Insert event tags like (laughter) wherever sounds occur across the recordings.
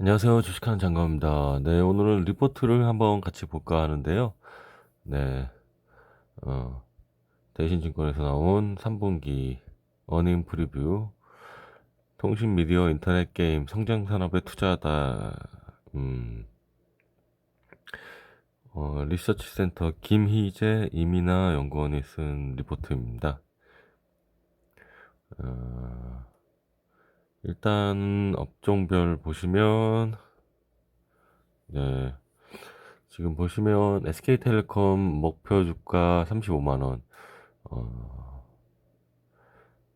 안녕하세요. 주식하는 장갑입니다. 네, 오늘은 리포트를 한번 같이 볼까 하는데요. 네, 어, 대신증권에서 나온 3분기 어닝 프리뷰, 통신 미디어 인터넷 게임 성장 산업에 투자하다, 음, 어, 리서치 센터 김희재 이민아 연구원이 쓴 리포트입니다. 어, 일단 업종별 보시면 네. 지금 보시면 SK텔레콤 목표 주가 35만 원. 어,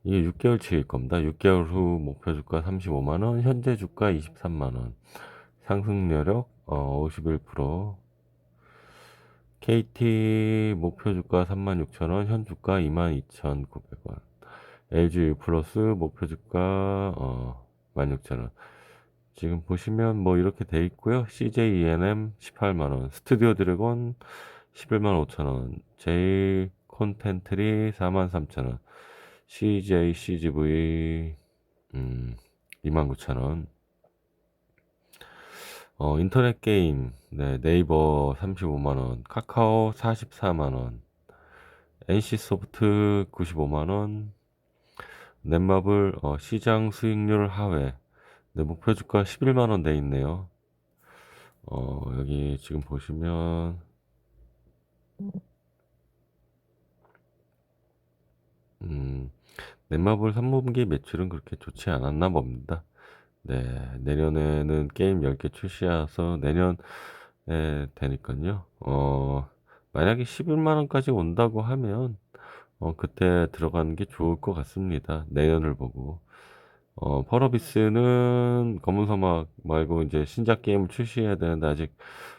이게 6개월치일 겁니다. 6개월 후 목표 주가 35만 원, 현재 주가 23만 원. 상승 여력 어, 51%. KT 목표 주가 36,000원, 현 주가 22,900원. LG 플러스 목표 주가 어, 16,000원. 지금 보시면 뭐 이렇게 돼 있고요. CJ ENM 18만원, 스튜디오 드래곤 11만 5천원, 제일 콘텐트리 4만 3천원, CJ CGV 음, 2만 9천원. 어, 인터넷 게임 네, 네이버 35만원, 카카오 44만원, NC소프트 95만원, 넷마블 어, 시장 수익률 하회 네, 목표 주가 11만 원 돼 있네요. 어, 여기 지금 보시면 음, 넷마블 3분기 매출은 그렇게 좋지 않았나 봅니다. 네, 내년에는 게임 10개 출시해서 내년에 되니까요. 어, 만약에 11만 원까지 온다고 하면 어, 그때 들어가는 게 좋을 것 같습니다. 내년을 보고. 어, 펄어비스는 검은 사막 말고 이제 신작 게임을 출시해야 되는데 아직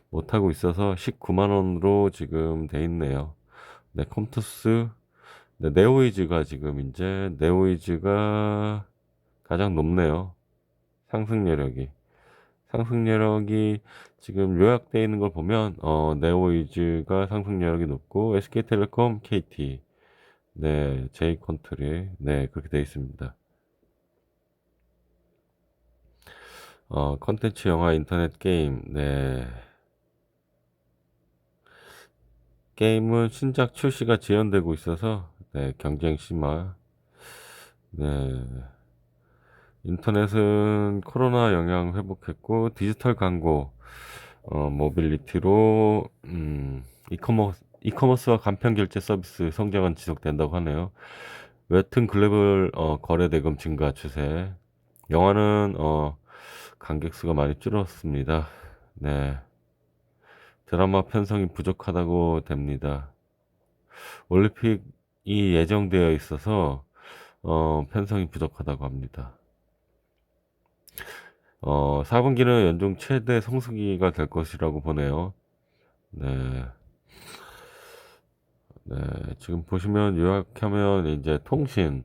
못하고 있어서 19만 원으로 지금 돼 있네요. 네, 컴투스, 네, 네오이즈가 지금 이제 네오이즈가 가장 높네요. 상승 여력이. 상승 여력이 지금 요약되어 있는 걸 보면 어, 네오이즈가 상승 여력이 높고 SK텔레콤, KT, 네, 제이 컨트리, 네, 그렇게 되어 있습니다. 어, 컨텐츠, 영화, 인터넷, 게임, 네. 게임은 신작 출시가 지연되고 있어서, 네, 경쟁 심화. 네. 인터넷은 코로나 영향 회복했고, 디지털 광고, 어, 모빌리티로, 음, 이커머스, 이커머스와 간편 결제 서비스 성장은 지속된다고 하네요. 웹툰 글로벌 어, 거래 대금 증가 추세. 영화는 어, 관객 수가 많이 줄었습니다. 네. 드라마 편성이 부족하다고 됩니다. 올림픽이 예정되어 있어서 어, 편성이 부족하다고 합니다. 어, 4분기는 연중 최대 성수기가 될 것이라고 보네요. 네. 네, 지금 보시면 요약하면 이제 통신.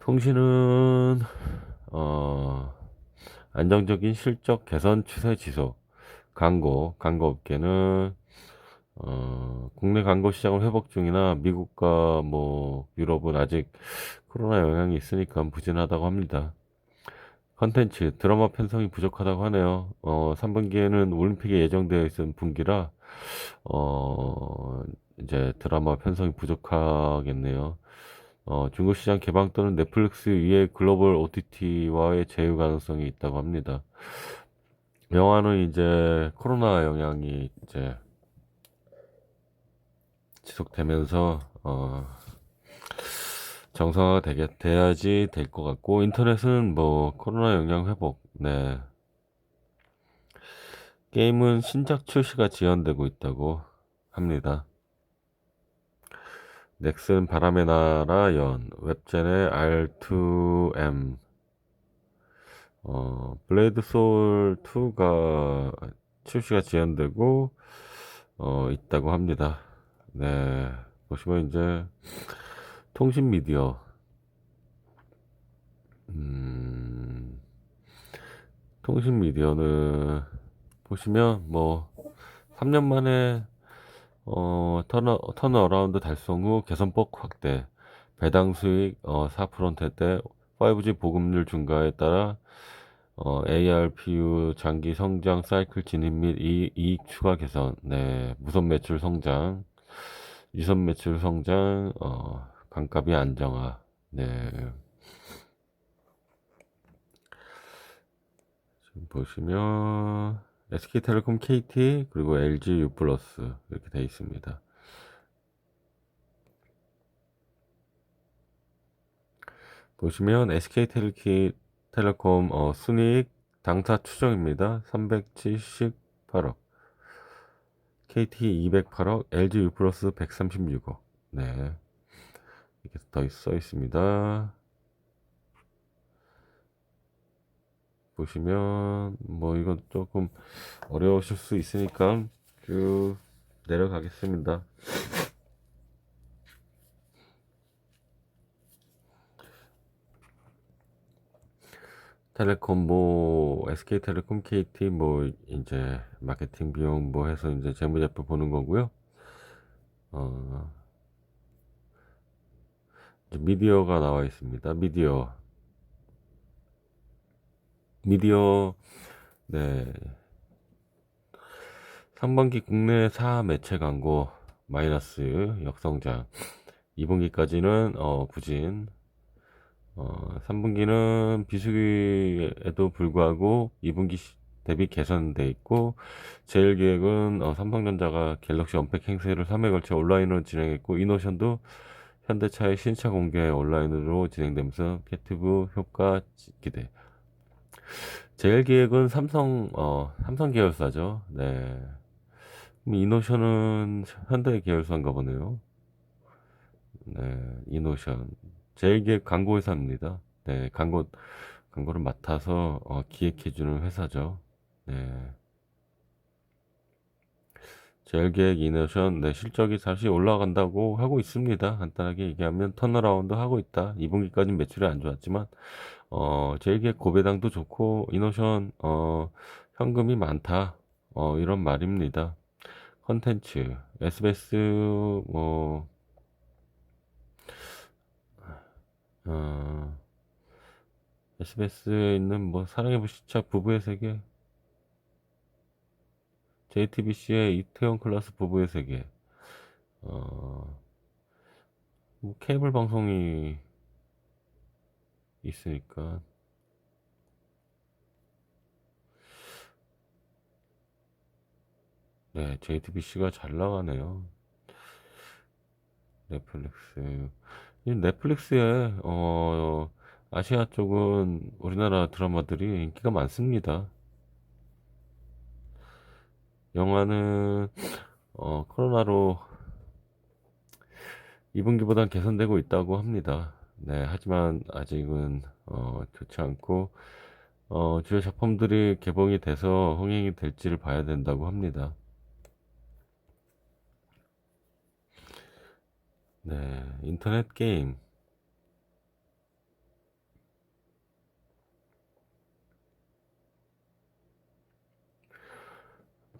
통신은, 어, 안정적인 실적 개선 추세 지속. 광고, 광고 업계는, 어, 국내 광고 시장을 회복 중이나 미국과 뭐, 유럽은 아직 코로나 영향이 있으니까 부진하다고 합니다. 컨텐츠, 드라마 편성이 부족하다고 하네요. 어, 3분기에는 올림픽이 예정되어 있는 분기라, 어, 이제 드라마 편성이 부족하겠네요. 어, 중국 시장 개방 또는 넷플릭스 위에 글로벌 OTT와의 제휴 가능성이 있다고 합니다. 영화는 이제 코로나 영향이 이제 지속되면서 어, 정상화가 되게 돼야지 될 것 같고 인터넷은 뭐 코로나 영향 회복 네 게임은 신작 출시가 지연되고 있다고 합니다. 넥슨 바람의 나라 연 웹젠의 R2M 어, 블레이드 소울 2가 출시가 지연되고 어, 있다고 합니다. 네. 보시면 이제 통신 미디어 음, 통신 미디어는 보시면 뭐 3년 만에 어, 턴어, 턴어라운드 달성 후 개선폭 확대, 배당 수익 어, 4%대 5G 보급률 증가에 따라 어, ARPU 장기 성장 사이클 진입 및 이, 이익 추가 개선, 네, 무선 매출 성장, 유선 매출 성장, 어, 감가비 안정화, 네. 지금 보시면 SK텔레콤 KT 그리고 LG U 플러스 이렇게 되어 있습니다. 보시면 SK텔레콤 어, 순이익 당사 추정입니다. 378억. KT 208억, LG U 플러스 136억. 네. 이렇게 더 써 있습니다. 보시면 뭐 이건 조금 어려우실 수 있으니까 쭉 내려가겠습니다. 텔레콤 뭐 SK텔레콤 KT 뭐 이제 마케팅 비용 뭐 해서 이제 재무제표 보는 거고요. 어 미디어가 나와 있습니다. 미디어 미디어 네. 3분기 국내 4 매체 광고 마이너스 역성장. 2분기까지는 어 부진. 어 3분기는 비수기에도 불구하고 2분기 대비 개선돼 있고 제일 기획은 어, 삼성전자가 갤럭시 언팩 행세를 3회 걸쳐 온라인으로 진행했고 이노션도 현대차의 신차 공개 온라인으로 진행되면서 캐티브 효과 기대. 제일 기획은 삼성 어 삼성 계열사죠. 네. 이노션은 현대 계열사인가 보네요. 네, 이노션. 제일 기획 광고 회사입니다. 네, 광고 광고를 맡아서 어, 기획해주는 회사죠. 네. 제일기획 이노션 네, 실적이 다시 올라간다고 하고 있습니다. 간단하게 얘기하면 턴어라운드 하고 있다. 2분기까지 매출이 안 좋았지만 어, 제일기획 고배당도 좋고 이노션 어, 현금이 많다. 어, 이런 말입니다. 컨텐츠 SBS 뭐 어, SBS에 있는 뭐 사랑의 불시착 부부의 세계 JTBC의 이태원 클라스 부부의 세계. 어, 뭐 케이블 방송이 있으니까. 네 JTBC가 잘 나가네요. 넷플릭스. 이 넷플릭스에 어 아시아 쪽은 우리나라 드라마들이 인기가 많습니다. 영화는 어 코로나로 2분기보단 개선되고 있다고 합니다. 네, 하지만 아직은 어 좋지 않고 어 주요 작품들이 개봉이 돼서 흥행이 될지를 봐야 된다고 합니다. 네, 인터넷 게임.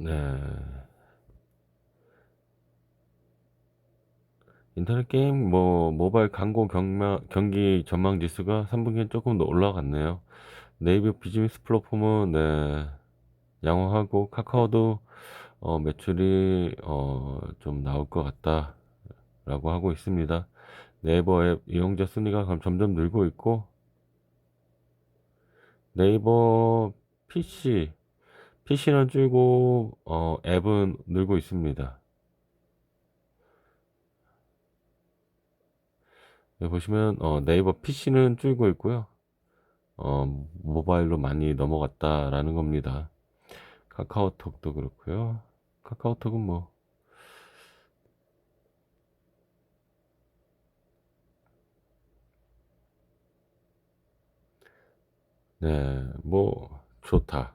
네. 인터넷 게임, 뭐, 모바일 광고 경마, 경기 전망 지수가 3분기엔 조금 더 올라갔네요. 네이버 비즈니스 플랫폼은, 네, 양호하고, 카카오도, 어, 매출이, 어, 좀 나올 것 같다. 라고 하고 있습니다. 네이버 앱 이용자 순위가 점점 늘고 있고 네이버 PC PC는 줄고 어, 앱은 늘고 있습니다. 여기 보시면 어, 네이버 PC는 줄고 있고요. 어, 모바일로 많이 넘어갔다라는 겁니다. 카카오톡도 그렇고요. 카카오톡은 뭐 네, 뭐 좋다.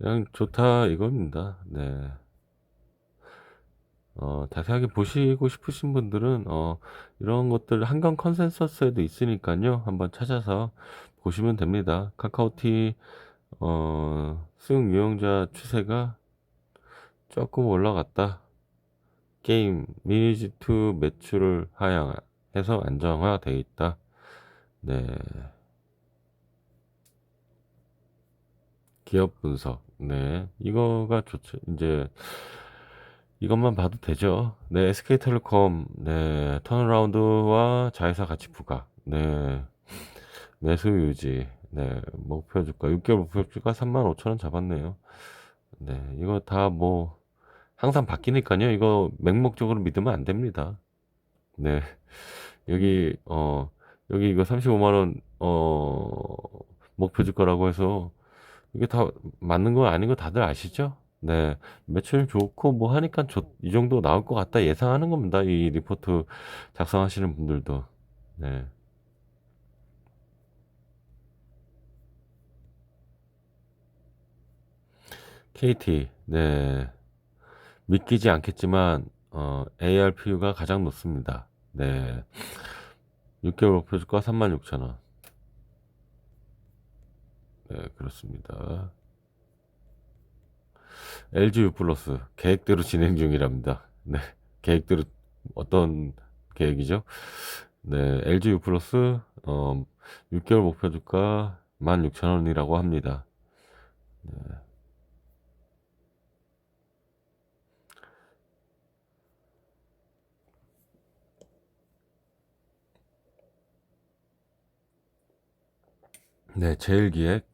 그냥 좋다 이겁니다. 네. 어, 자세하게 보시고 싶으신 분들은 어, 이런 것들 한강 컨센서스에도 있으니까요. 한번 찾아서 보시면 됩니다. 카카오티 어, 수용 유용자 추세가 조금 올라갔다. 게임 미니지2 매출을 하향해서 안정화되어 있다. 네. 기업 분석. 네. 이거가 좋죠. 이제 이것만 봐도 되죠. 네, SK텔레콤, 네, 턴어라운드와 자회사 가치 부각, 네, 매수 유지, 네, 목표 주가, 6 개월 목표 주가 35,000 원 잡았네요. 네, 이거 다 뭐, 항상 바뀌니까요. 이거 맹목적으로 믿으면 안 됩니다. 네, 여기, 어, 여기 이거 35만원, 어, 목표 주가라고 해서, 이게 다 맞는 거 아닌 거 다들 아시죠? 네, 매출 좋고 뭐 하니까 좋, 이 정도 나올 것 같다 예상하는 겁니다. 이 리포트 작성하시는 분들도. 네. KT, 네. 믿기지 않겠지만, 어, ARPU가 가장 높습니다. 네. 6개월 목표 주가 36,000원. 네, 그렇습니다. LG U 플러스 계획대로 진행 중이랍니다. 네, 계획대로 어떤 계획이죠? 네, LG U 플러스 어, 6개월 목표 주가 16,000원이라고 합니다. 네. 네, 제일 기획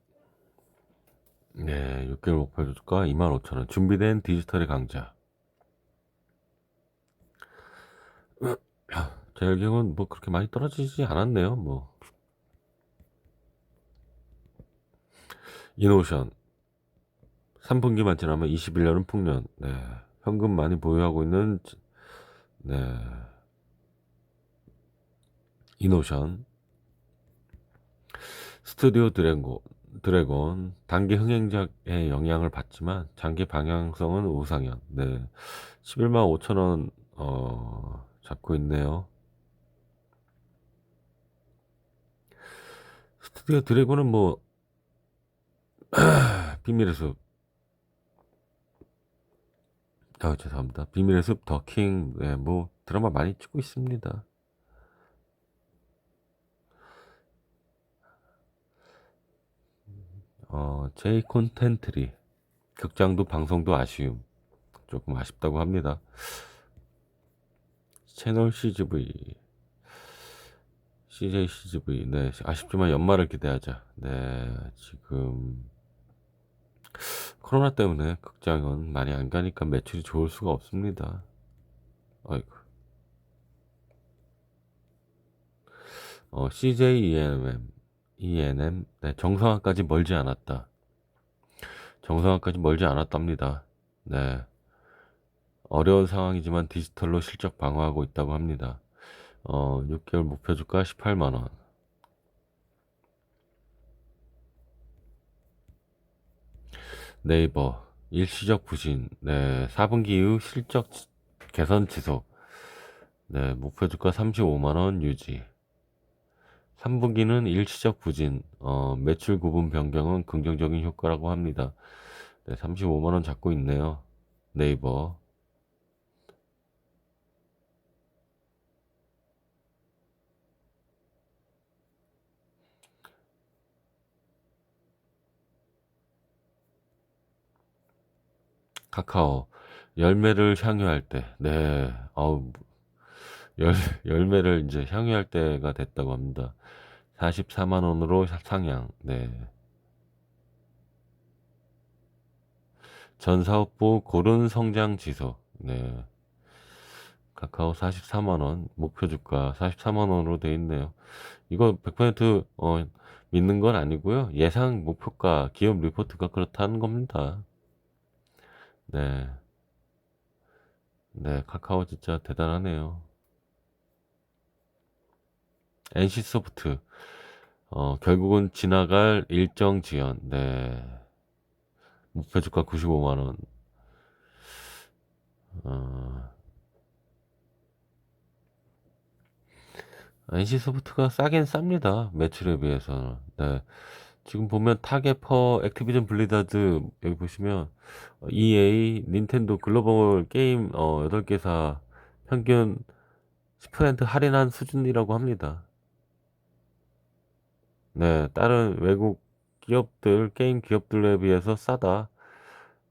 네, 6개월 목표 주가 25,000원. 준비된 디지털의 강자. (clears throat) 제일기획은 뭐 그렇게 많이 떨어지지 않았네요. 뭐 이노션 3분기만 지나면 21년은 풍년. 네. 현금 많이 보유하고 있는 네. 이노션 스튜디오 드래곤 드래곤 단기 흥행작의 영향을 받지만 장기 방향성은 우상향. 네. 11만 5천 원 어, 잡고 있네요. 스튜디오 드래곤은 뭐 (clears throat) 비밀의 숲. 아, 죄송합니다. 비밀의 숲, 더킹, 네, 뭐 드라마 많이 찍고 있습니다. 어, 제이 콘텐트리 극장도 방송도 아쉬움 조금 아쉽다고 합니다. 채널 CGV CJ CGV 네 아쉽지만 연말을 기대하자. 네 지금 코로나 때문에 극장은 많이 안 가니까 매출이 좋을 수가 없습니다. 아이고. 어, CJ EMM ENM 네, 정상화까지 멀지 않았다. 정상화까지 멀지 않았답니다. 네. 어려운 상황이지만 디지털로 실적 방어하고 있다고 합니다. 어, 6개월 목표 주가 18만 원. 네이버 일시적 부진. 네, 4분기 이후 실적 개선 지속. 네, 목표 주가 35만 원 유지. 3분기는 일시적 부진, 어, 매출 구분 변경은 긍정적인 효과라고 합니다. 네, 35만원 잡고 있네요. 네이버. 카카오. 열매를 향유할 때, 네, 어우, 열, 열매를 이제 향유할 때가 됐다고 합니다. 44만 원으로 상향. 네. 전 사업부 고른 성장 지수. 네. 카카오 44만 원, 목표 주가 44만 원으로 돼 있네요. 이거 100% 어, 믿는 건 아니고요. 예상 목표가 기업 리포트가 그렇다는 겁니다. 네. 네, 카카오 진짜 대단하네요. NC소프트 어, 결국은 지나갈 일정 지연. 네. 목표 주가 95만 원. 어, NC소프트가 싸긴 쌉니다. 매출에 비해서는. 네. 지금 보면 타겟 퍼 액티비전 블리자드 여기 보시면 EA, 닌텐도 글로벌 게임 어, 8개사 평균 10% 할인한 수준이라고 합니다. 네, 다른 외국 기업들, 게임 기업들에 비해서 싸다.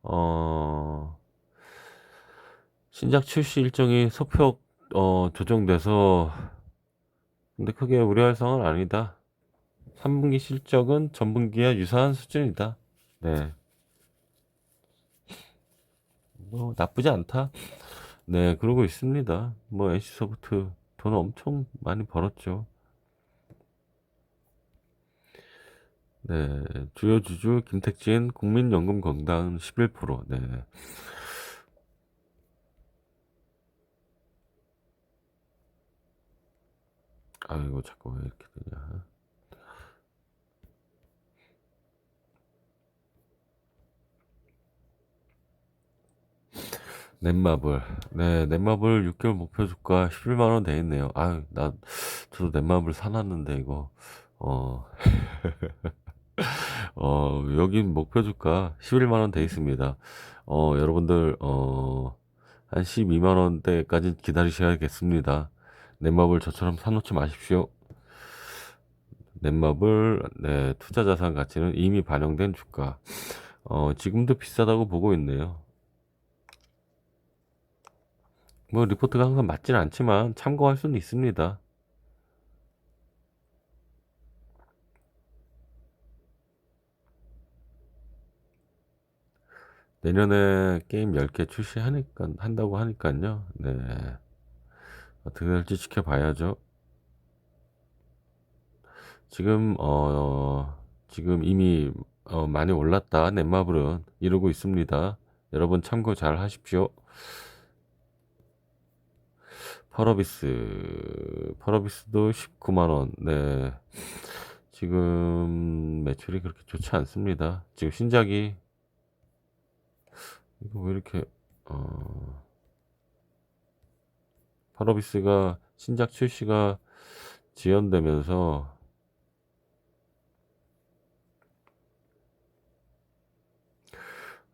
어, 신작 출시 일정이 소폭, 어, 조정돼서, 근데 크게 우려할 상황은 아니다. 3분기 실적은 전분기와 유사한 수준이다. 네. 뭐, 나쁘지 않다. 네, 그러고 있습니다. 뭐, NC소프트 돈 엄청 많이 벌었죠. 네, 주요 주주 김택진 국민연금건강 11%. 네. 아이고 자꾸 왜 이렇게 되냐. 넷마블. 네, 넷마블 6개월 목표 주가 11만 원 돼 있네요. 아유, 나 저도 넷마블 사놨는데 이거 어. (laughs) (laughs) 어, 여긴 목표 주가 11만 원 돼 있습니다. 어, 여러분들 어, 한 12만 원대까지 기다리셔야겠습니다. 넷마블 저처럼 사놓지 마십시오. 넷마블 네, 투자 자산 가치는 이미 반영된 주가. 어, 지금도 비싸다고 보고 있네요. 뭐 리포트가 항상 맞지는 않지만 참고할 수는 있습니다. 내년에 게임 10개 출시하니까 한다고 하니까요. 네. 어떻게 될지 지켜봐야죠. 지금 어 지금 이미 어, 많이 올랐다. 넷마블은 이러고 있습니다. 여러분 참고 잘 하십시오. 펄어비스 펄어비스도 19만 원. 네. 지금 매출이 그렇게 좋지 않습니다. 지금 신작이 이거 왜 이렇게 어 펄어비스가 신작 출시가 지연되면서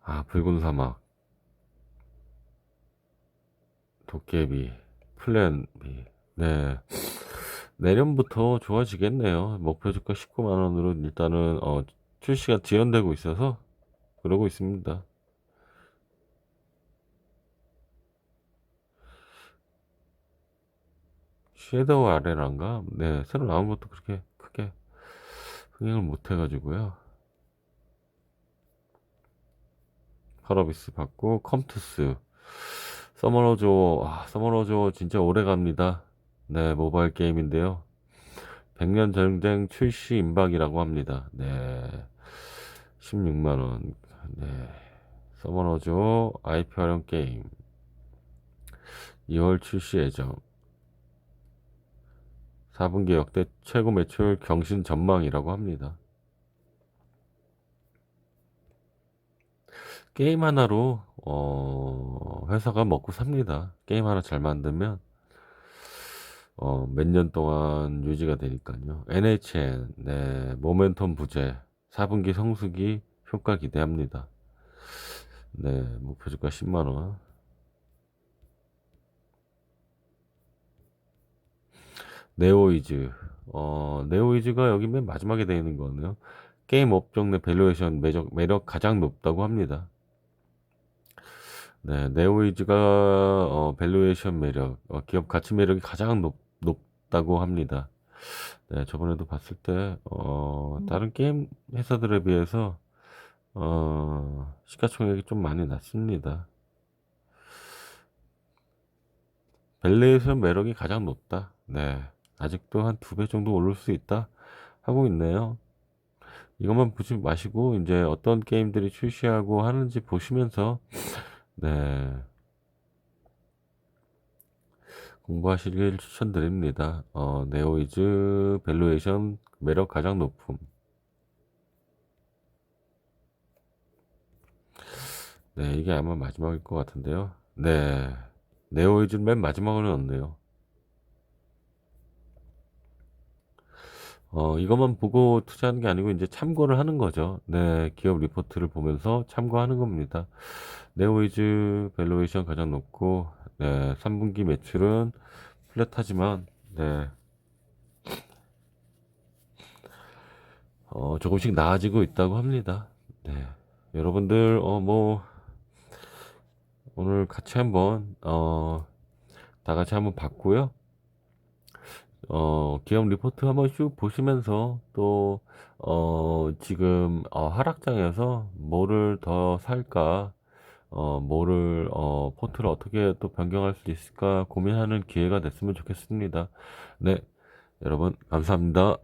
아 붉은 사막 도깨비 플랜비 네. 내년부터 좋아지겠네요. 목표 주가 19만원으로 일단은 어 출시가 지연되고 있어서 그러고 있습니다 섀도우 아래란가? 네 새로 나온 것도 그렇게 크게 흥행을 못 해가지고요. 파라비스 받고 컴투스. 서머너조 아, 서머너조 진짜 오래 갑니다. 네 모바일 게임인데요. 100년 전쟁 출시 임박이라고 합니다. 네 16만원. 네 서머너조 IP 활용 게임. 2월 출시 예정 4분기 역대 최고 매출 경신 전망이라고 합니다. 게임 하나로 어, 회사가 먹고 삽니다. 게임 하나 잘 만들면 어, 몇 년 동안 유지가 되니까요. NHN 네, 모멘텀 부재 4분기 성수기 효과 기대합니다. 네, 목표 주가 10만 원. 네오이즈. 어, 네오이즈가 여기 맨 마지막에 되어 있는 거네요. 게임 업종 내 밸류에이션 매력, 매력 가장 높다고 합니다. 네, 네오이즈가 어, 밸류에이션 매력, 어, 기업 가치 매력이 가장 높, 높다고 합니다. 네, 저번에도 봤을 때 어, 다른 게임 회사들에 비해서 어, 시가총액이 좀 많이 낮습니다. 밸류에이션 매력이 가장 높다. 네. 아직도 한 두 배 정도 오를 수 있다 하고 있네요. 이것만 보지 마시고 이제 어떤 게임들이 출시하고 하는지 보시면서 네 공부하시길 추천드립니다. 어, 네오이즈 밸류에이션 매력 가장 높음. 네, 이게 아마 마지막일 것 같은데요. 네, 네오이즈 맨 마지막으로 넣네요. 어, 이것만 보고 투자하는 게 아니고 이제 참고를 하는 거죠. 네, 기업 리포트를 보면서 참고하는 겁니다. 네오이즈 밸류에이션 가장 높고, 네, 3 분기 매출은 플랫하지만, 네. 어, 조금씩 나아지고 있다고 합니다. 네. 여러분들, 어, 뭐, 오늘 같이 한번, 어, 다 같이 한번 봤고요. 어, 기업 리포트 한번 쭉 보시면서 또, 어, 지금, 어, 하락장에서 뭐를 더 살까, 어, 뭐를, 어, 포트를 어떻게 또 변경할 수 있을까 고민하는 기회가 됐으면 좋겠습니다. 네. 여러분, 감사합니다.